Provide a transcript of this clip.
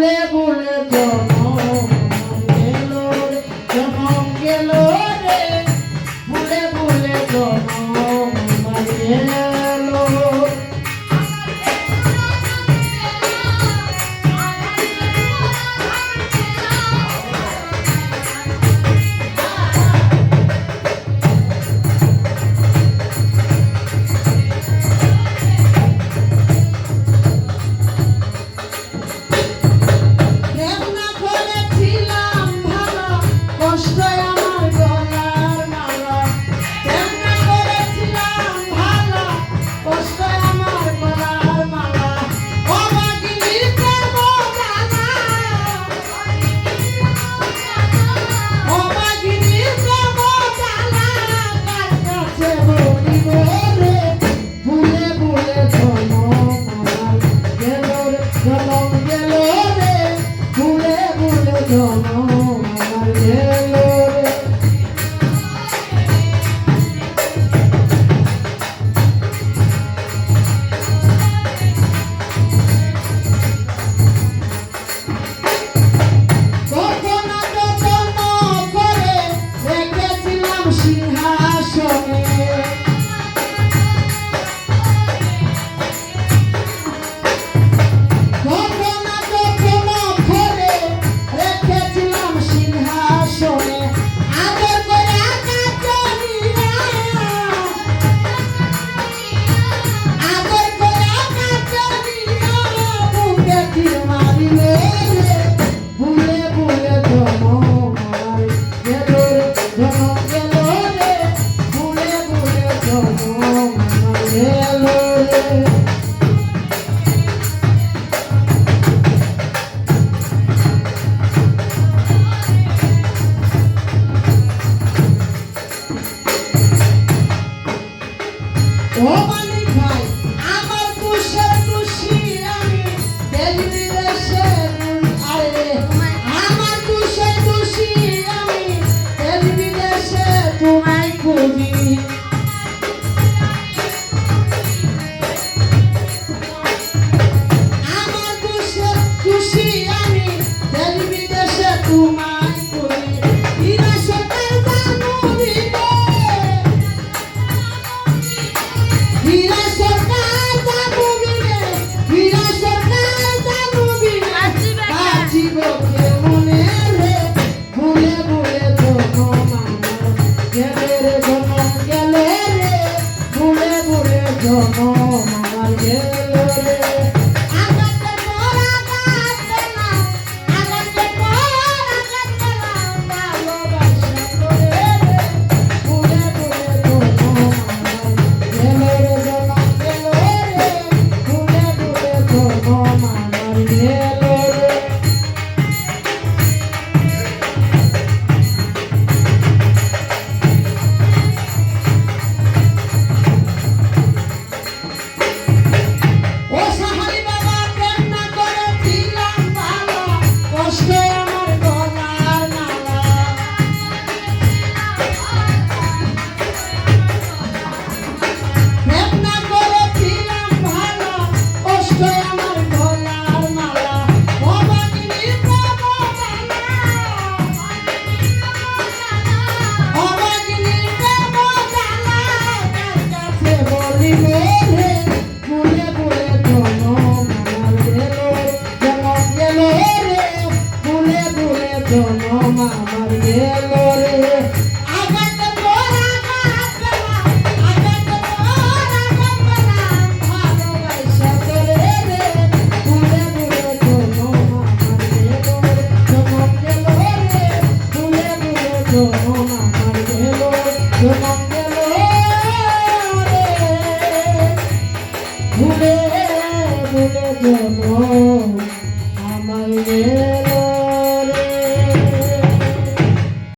বলে বলে গেল জনম গেল রে। বলে বলে জনম তোমার খুঁজি। আমার খুশি আমি দেশ বিদেশে তোমায় গেলে রে ভুলে আমার